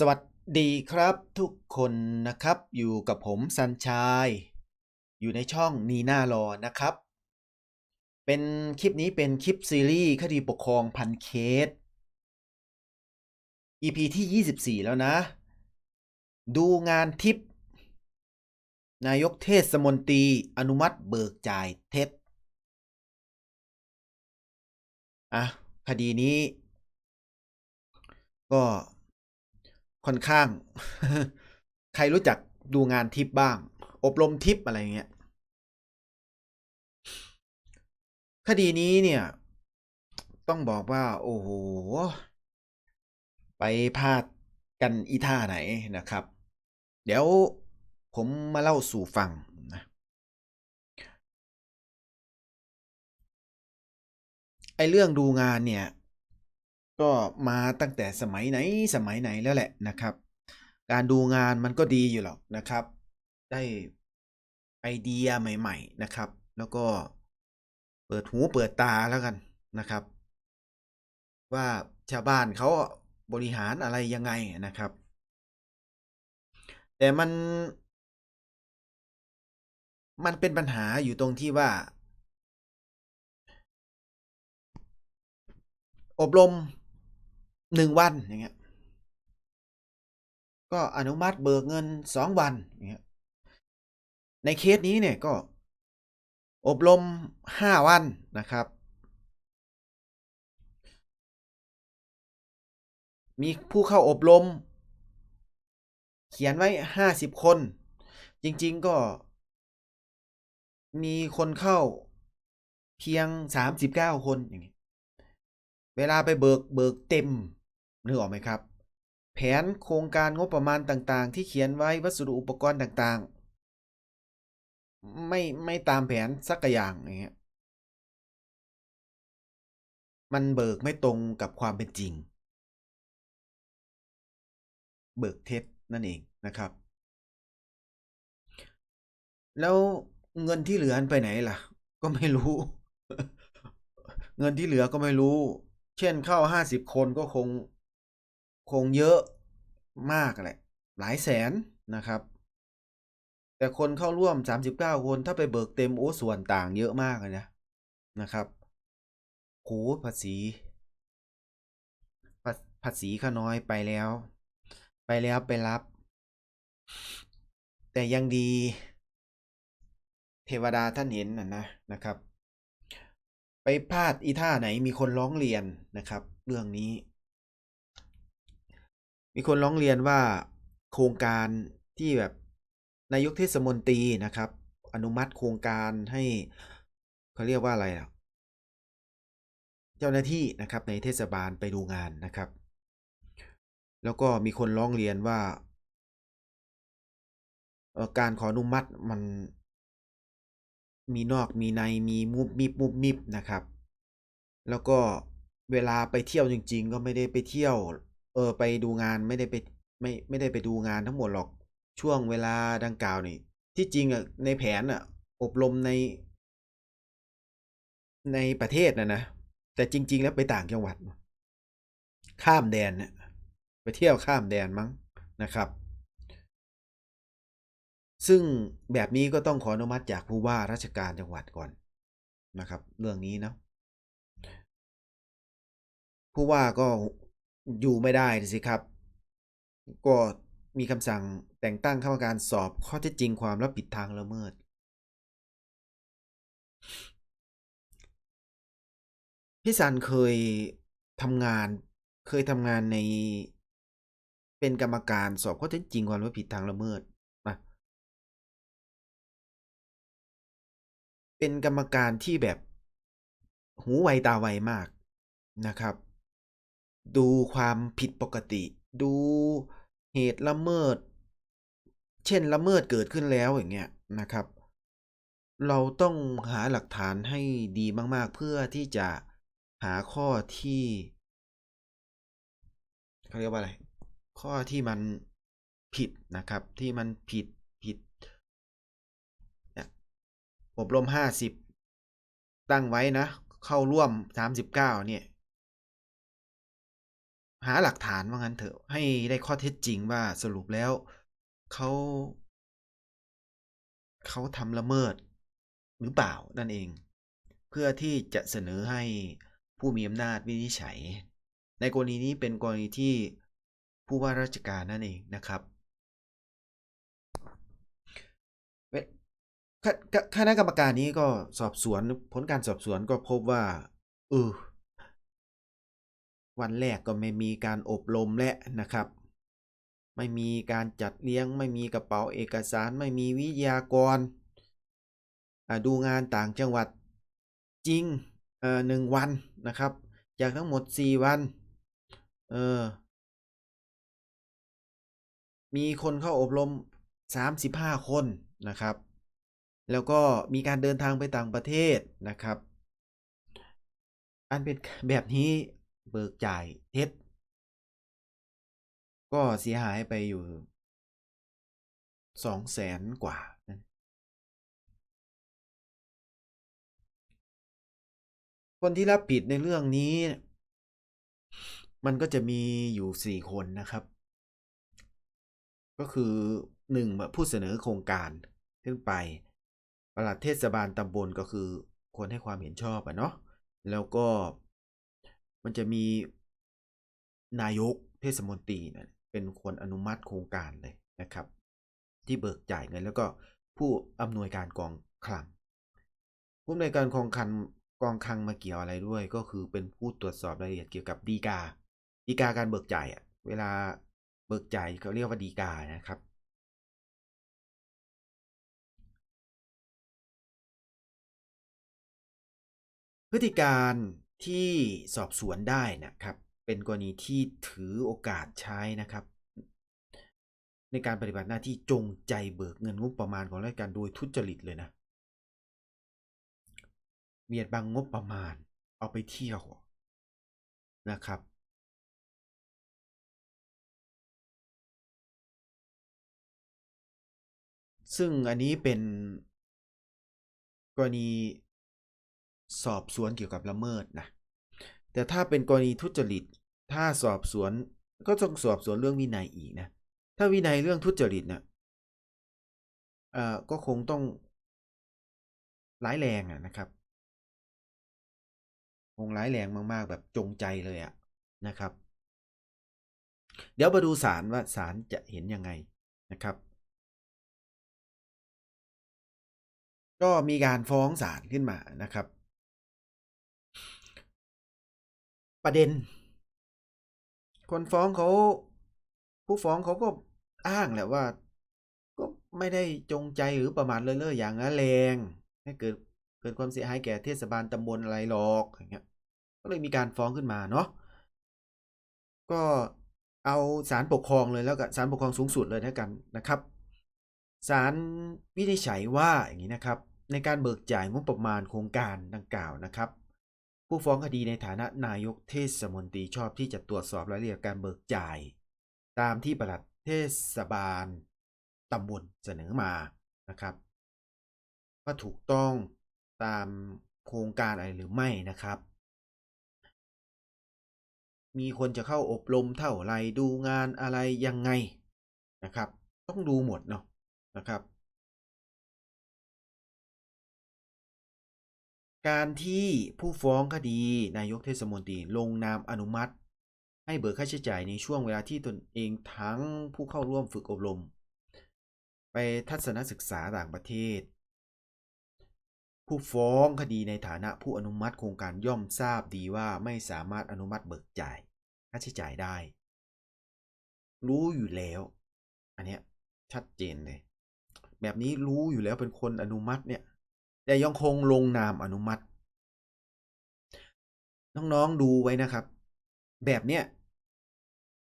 สวัสดีครับทุกคนนะครับอยู่กับผมซันชาย อยู่ในช่องนีน่ารอนะครับ เป็นคลิปนี้เป็นคลิปซีรีส์คดีปกครองพันเคส EP ที่ 24 แล้วนะ ดูงานทิป นายกเทศมนตรีอนุมัติเบิกจ่ายเท็จอะคดีนี้ ก็ ค่อนข้าง ใครรู้จักดูงานทิปบ้าง อบรมทิปอะไรเงี้ย คดีนี้เนี่ย ต้องบอกว่า โอ้โห ไปพลาดกันอีท่าไหนนะครับ เดี๋ยวผมมาเล่าสู่ฟังนะไอเรื่องดูงานเนี่ย ก็มาตั้งแต่สมัยไหนสมัยไหนแล้วแหละนะครับ การดูงานมันก็ดีอยู่หรอกนะครับ ได้ไอเดียใหม่ ๆนะครับ แล้วก็เปิดหูเปิดตาแล้วกันนะครับ ว่าชาวบ้านเขาบริหารอะไรยังไงนะครับ แต่มัน มันเป็นปัญหาอยู่ตรงที่ว่า อบรม หนึ่งวันอย่างเงี้ยก็อนุมัติเบิกเงินสองวันอย่างเงี้ยในเคสนี้เนี่ยก็อบรมห้าวันนะครับ มีผู้เข้าอบรม เขียนไว้ห้าสิบคน จริงๆก็ มีคนเข้าเพียงสามสิบเก้าคนอย่างนี้เวลาไปเบิกเบิกเต็ม นึกออกไหมครับ แผนโครงการงบประมาณต่างๆ ที่เขียนไว้วัสดุอุปกรณ์ต่างๆ ไม่ไม่ตามแผนสักอย่างอย่างเงี้ยมันเบิกไม่ตรงกับความเป็นจริง เบิกเท็จนั่นเองนะครับ แล้วเงินที่เหลือไปไหนล่ะ ก็ไม่รู้ เงินที่เหลือก็ไม่รู้ เช่นเข้าห้าสิบคนก็คง คงเยอะมากแหละ หลายแสนนะครับ แต่คนเข้าร่วมสามสิบเก้าคนถ้าไปเบิกเต็มโอ้ส่วนต่างเยอะมากเลยนะนะครับโหภาษีภาภาษีข้าน้อยไปแล้ว ไปแล้วไปรับ แต่ยังดี เทวดาท่านเห็นนะนะนะครับ ไปพลาดอีท่าไหนมีคนร้องเรียนนะครับ เรื่องนี้ มีคนร้องเรียนว่าโครงการที่แบบนายกเทศมนตรีนะครับ อนุมัติโครงการให้เขาเรียกว่าอะไรอะเจ้าหน้าที่นะครับในเทศบาลไปดูงานนะครับ แล้วก็มีคนร้องเรียนว่าการขออนุมัติมันมีนอกมีในมีมุบมิบมุบมิบนะครับ แล้วก็เวลาไปเที่ยวจริง ๆ ก็ไม่ได้ไปเที่ยว เออไปดูงานไม่ได้ไปไม่ไม่ได้ไปดูงานทั้งหมดหรอกช่วงเวลาดังกล่าวนี่ ที่จริงอะในแผนอะ อบรมใน ในประเทศนะนะแต่จริง ๆ แล้วไปต่างจังหวัด ข้ามแดนเนี่ยไปเที่ยวข้ามแดนมั้งนะครับ ซึ่งแบบนี้ก็ต้องขออนุมัติจากผู้ว่าราชการจังหวัดก่อนนะครับ เรื่องนี้นะผู้ว่าก็ อยู่ไม่ได้สิครับ ก็มีคำสั่งแต่งตั้งเข้าการสอบข้อเท็จจริงความรับผิดทางละเมิด พี่สันเคยทำงานเคยทำงานในเป็นกรรมการสอบข้อเท็จจริงความรับผิดทางละเมิดนะเป็นกรรมการที่แบบหูไวตาไวมากนะครับ ดูความผิดปกติ ดูเหตุละเมิด เช่นละเมิดเกิดขึ้นแล้วอย่างเงี้ยนะครับ เราต้องหาหลักฐานให้ดีมากๆ เพื่อที่จะหาข้อที่เขาเรียกว่าอะไร ข้อที่มันผิดนะครับ ที่มันผิดผิดอบรมห้าสิบตั้งไว้นะ เข้าร่วมสามสิบเก้าเนี่ย หาหลักฐานว่างั้นเถอะ ให้ได้ข้อเท็จจริงว่าสรุปแล้วเขาเขาทำละเมิด หรือเปล่านั่นเอง เพื่อที่จะเสนอให้ผู้มีอำนาจวินิจฉัย ในกรณีนี้เป็นกรณีที่ผู้ว่าราชการนั่นเองนะครับคณะกรรมการนี้ก็สอบสวนผลการสอบสวนก็พบว่าเออ วันแรกก็ไม่มีการอบรมและนะครับ ไม่มีการจัดเลี้ยง ไม่มีกระเป๋าเอกสาร ไม่มีวิทยากร ดูงานต่างจังหวัดจริงเออหนึ่งวันนะครับ จากทั้งหมดสี่วัน เออ มีคนเข้าอบรมสามสิบห้าคนนะครับ แล้วก็มีการเดินทางไปต่างประเทศนะครับ อันเป็นแบบนี้ เบิกจ่ายเท็จ ก็เสียหายไปอยู่สองแสนกว่านะคนที่รับผิดในเรื่องนี้ มันก็จะมีอยู่สี่คนนะครับ ก็คือหนึ่งผู้เสนอโครงการขึ้นไปปลัดเทศบาลตำบลก็คือคนให้ความเห็นชอบอะเนาะแล้วก็ มันจะมีนายกเทศมนตรีเนี่ยเป็นคนอนุมัติโครงการเลยนะครับ ที่เบิกจ่ายเงินแล้วก็ผู้อำนวยการกองคลังผู้อำนวยการกองคลังกองคลังมาเกี่ยวอะไรด้วย ก็คือเป็นผู้ตรวจสอบรายละเอียดเกี่ยวกับดีกาดีกาการเบิกจ่ายอะเวลาเบิกจ่ายเขาเรียกว่าดีกานะครับพฤติการ ที่สอบสวนได้นะครับ เป็นกรณีที่ถือโอกาสใช้นะครับ ในการปฏิบัติหน้าที่จงใจเบิกเงินงบประมาณของราชการโดยทุจริตเลยนะเบียดบังงบประมาณเอาไปเที่ยวนะครับ ซึ่งอันนี้เป็นกรณี สอบสวนเกี่ยวกับละเมิดนะแต่ถ้าเป็นกรณีทุจริต ถ้าสอบสวนก็ต้องสอบสวนเรื่องวินัยอีกนะ ถ้าวินัยเรื่องทุจริตเนี่ยเอ่อก็คงต้องร้ายแรงอะนะครับ คงร้ายแรงมากๆ แบบจงใจเลยอะนะครับ เดี๋ยวมาดูศาลว่าศาลจะเห็นยังไงนะครับ ก็มีการฟ้องศาลขึ้นมานะครับ ประเด็น คนฟ้องเขาผู้ฟ้องเขาก็อ้างแหละว่า ก็ไม่ได้จงใจหรือประมาทเลินเล่ออย่างนั้นแรงให้เกิดเกิดความเสียหายแก่เทศบาลตำบลอะไรหรอกอย่างเงี้ยก็เลยมีการฟ้องขึ้นมาเนาะก็เอาศาลปกครองเลยแล้วกันศาลปกครองสูงสุดเลยแล้วกันนะครับศาลวินิจฉัยว่าอย่างนี้นะครับ ในการเบิกจ่ายงบประมาณโครงการดังกล่าวนะครับ ผู้ฟ้องคดีในฐานะนายกเทศมนตรีชอบที่จะตรวจสอบรายละเอียดการเบิกจ่าย ตามที่ปลัดเทศบาลตำบลเสนอมานะครับ ว่าถูกต้องตามโครงการอะไรหรือไม่นะครับ มีคนจะเข้าอบรมเท่าไรดูงานอะไรยังไงนะครับ ต้องดูหมดเนาะนะครับ การที่ผู้ฟ้องคดีนายกเทศมนตรีลงนามอนุมัติ ให้เบิกค่าใช้จ่ายในช่วงเวลาที่ตนเองทั้งผู้เข้าร่วมฝึกอบรม ไปทัศนศึกษาต่างประเทศ ผู้ฟ้องคดีในฐานะผู้อนุมัติโครงการย่อมทราบดีว่าไม่สามารถอนุมัติเบิกจ่ายค่าใช้จ่ายได้ รู้อยู่แล้ว อันเนี้ยชัดเจนเลย แบบนี้รู้อยู่แล้วเป็นคนอนุมัติเนี่ย แต่ยังคงลงนามอนุมัติ น้องๆดูไว้นะครับ แบบเนี้ย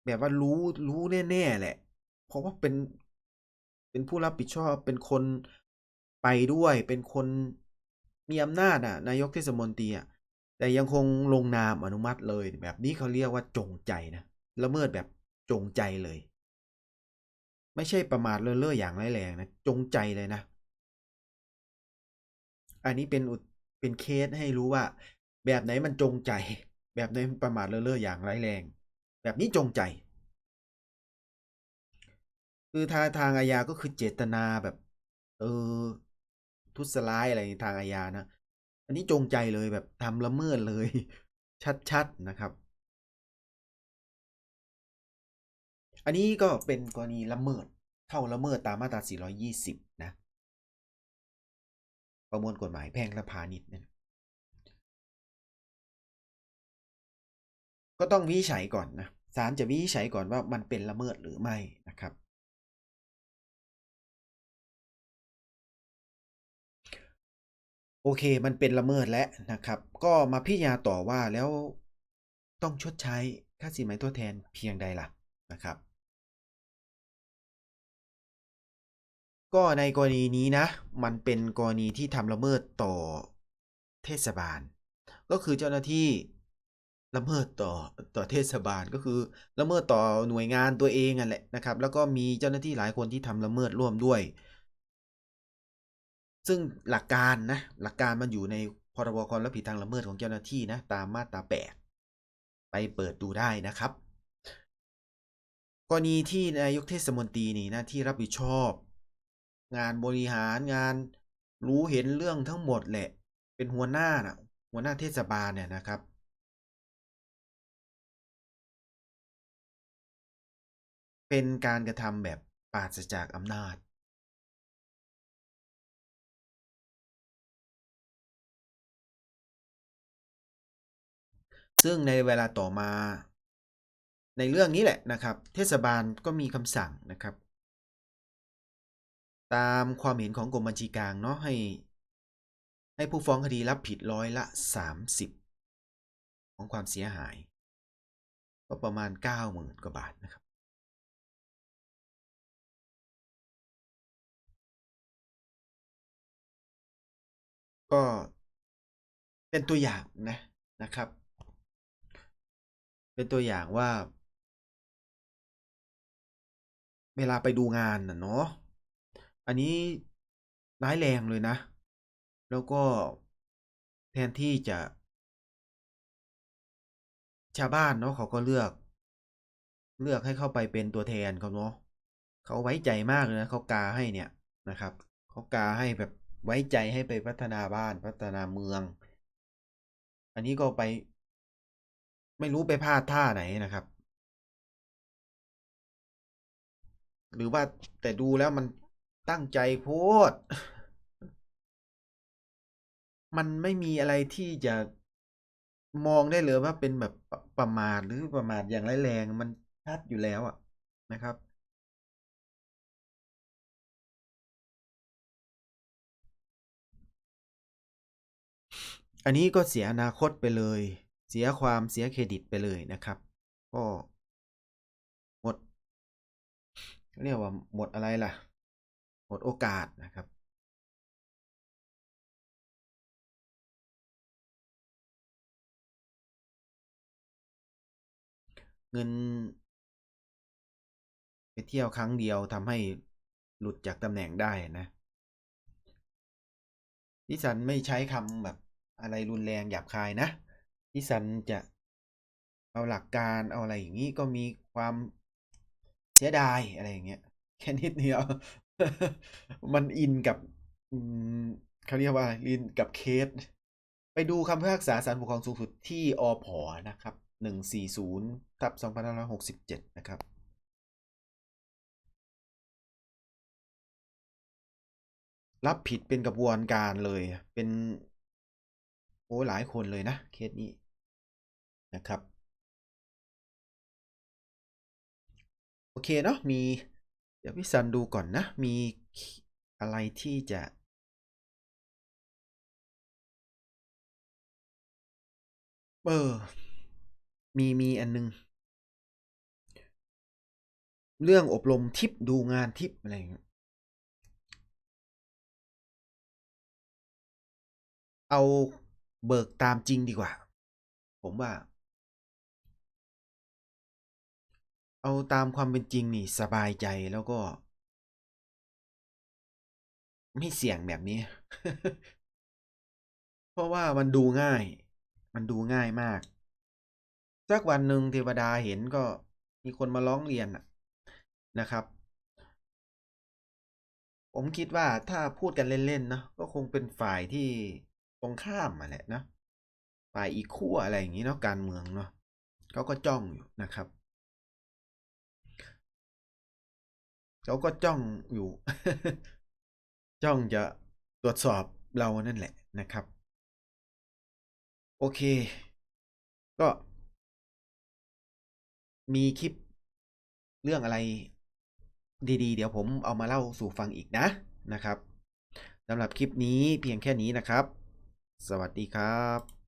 แบบว่ารู้รู้แน่ๆแหละ เพราะว่าเป็นเป็นผู้รับผิดชอบเป็นคนไปด้วย เป็นคนมีอำนาจอะ นายกเทศมนตรีอะแต่ยังคงลงนามอนุมัติเลย แบบนี้เขาเรียกว่าจงใจนะละเมิดแบบจงใจเลย ไม่ใช่ประมาทเล่ออย่างร้ายแรงนะจงใจเลยนะ อันนี้เป็นเป็นเคสให้รู้ว่า แบบไหนมันจงใจ แบบไหนประมาทเลินเล่ออย่างร้ายแรง แบบนี้จงใจ คือทางทางอาญาก็คือเจตนาแบบ เออ ทุสร้ายอะไรทางอาญานะ อันนี้จงใจเลยแบบทำละเมิดเลย ชัดๆนะครับอันนี้ก็เป็นกรณีละเมิด เข้าละเมิดตามมาตรา 420 นะ ประมวลกฎหมายแพ่งและพาณิชย์เนี่ยก็ต้องวิจัยก่อนนะศาลจะวิจัยก่อนว่ามันเป็นละเมิดหรือไม่นะครับ โอเคมันเป็นละเมิดแล้วนะครับ ก็มาพิจารณาต่อว่าแล้วต้องชดใช้ค่าสินไหมทดแทนเพียงใดล่ะนะครับ ก็ในกรณีนี้นะ มันเป็นกรณีที่ทำละเมิดต่อเทศบาล ก็คือเจ้าหน้าที่ละเมิดต่อต่อเทศบาลก็คือละเมิดต่อหน่วยงานตัวเองอะแหละนะครับ แล้วก็มีเจ้าหน้าที่หลายคนที่ทำละเมิดร่วมด้วย ซึ่งหลักการนะหลักการมันอยู่ในพรบความรับผิดทางละเมิดของเจ้าหน้าที่นะตามมาตราแปดไปเปิดดูได้นะครับ กรณีที่นายกเทศมนตรีนี่หน้ที่รับผิดชอบ งานบริหารงานรู้เห็นเรื่องทั้งหมดแหละ เป็นหัวหน้านะหัวหน้าเทศบาลเนี่ยนะครับเป็นการกระทำแบบปราศจากอำนาจ ซึ่งในเวลาต่อมา ในเรื่องนี้แหละนะครับ เทศบาลก็มีคำสั่งนะครับ ตามความเห็นของกรมบัญชีกลางเนาะให้ ให้ผู้ฟ้องคดีรับผิดร้อยละ 30 ของความเสียหาย ก็ประมาณ 90,000 กว่าบาทนะครับ ก็เป็นตัวอย่างนะนะครับ เป็นตัวอย่างว่า เวลาไปดูงานนะเนาะ อันนี้ร้ายแรงเลยนะ แล้วก็แทนที่จะ ชาวบ้านเนาะเขาก็เลือก เลือกให้เข้าไปเป็นตัวแทนเขาเนาะเขาไว้ใจมากเลยนะเขากาให้เนี่ยนะครับเขากาให้แบบไว้ใจให้ไปพัฒนาบ้านพัฒนาเมือง อันนี้ก็ไป ไม่รู้ไปพลาดท่าไหนนะครับ หรือว่าแต่ดูแล้วมัน ตั้งใจโพดมันไม่มีอะไรที่จะมองได้เลยว่าเป็นแบบประมาทหรือประมาทอย่างร้ายแรงมันชัดอยู่แล้วอะนะครับ อันนี้ก็เสียอนาคตไปเลย เสียความเสียเครดิตไปเลยนะครับ ก็หมดเรียกว่าหมดอะไรล่ะ มดโอกาสนะครับเงิน ไปเที่ยวครั้งเดียวทำให้หลุดจากตำแหน่งได้นะดิฉันไม่ใช้คำแบบอะไรรุนแรงหยาบคายนะดิฉันจะเอาหลักการเอาอะไรอย่างนี้ก็มีความเสียดายอะไรอย่างเงี้ยแค่นิดเดียว มันอินกับอืมเขาเรียกว่าอินกับเคส ไปดูคำพิพากษาศาลปกครองสูงสุดที่อพอนะครับหนึ่งสี่ศูนย์ทับสองพันห้าร้อยหกสิบเจ็ดนะครับรับผิดเป็นกระบวนการเลย เป็นโอ้หลายคนเลยนะ เคสนี้นะครับ โอเคเนาะมี เดี๋ยวพี่ซันดูก่อนนะ มีอะไรที่จะเออมีมีอันนึง เรื่องอบรมทิปดูงานทิปอะไรอย่างเงี้ยเอาเบิกตามจริงดีกว่า ผมว่า เอาตามความเป็นจริงนี่สบายใจแล้วก็ ไม่เสี่ยงแบบนี้ เพราะว่ามันดูง่าย มันดูง่ายมาก สักวันหนึ่งเทวดาเห็นก็มีคนมาร้องเรียนนะครับ ผมคิดว่าถ้าพูดกันเล่นๆนะก็คงเป็นฝ่ายที่ตรงข้ามมาแหละนะฝ่ายอีกขั้วอะไรอย่างนี้เนาะการเมืองเนาะเขาก็จ้องอยู่นะครับ เขาก็จ้องอยู่ จ้องจะตรวจสอบเรานั่นแหละนะครับ โอเค ก็ มีคลิปเรื่องอะไรดีๆ เดี๋ยวผมเอามาเล่าสู่ฟังอีกนะนะครับสำหรับคลิปนี้เพียงแค่นี้นะครับ สวัสดีครับ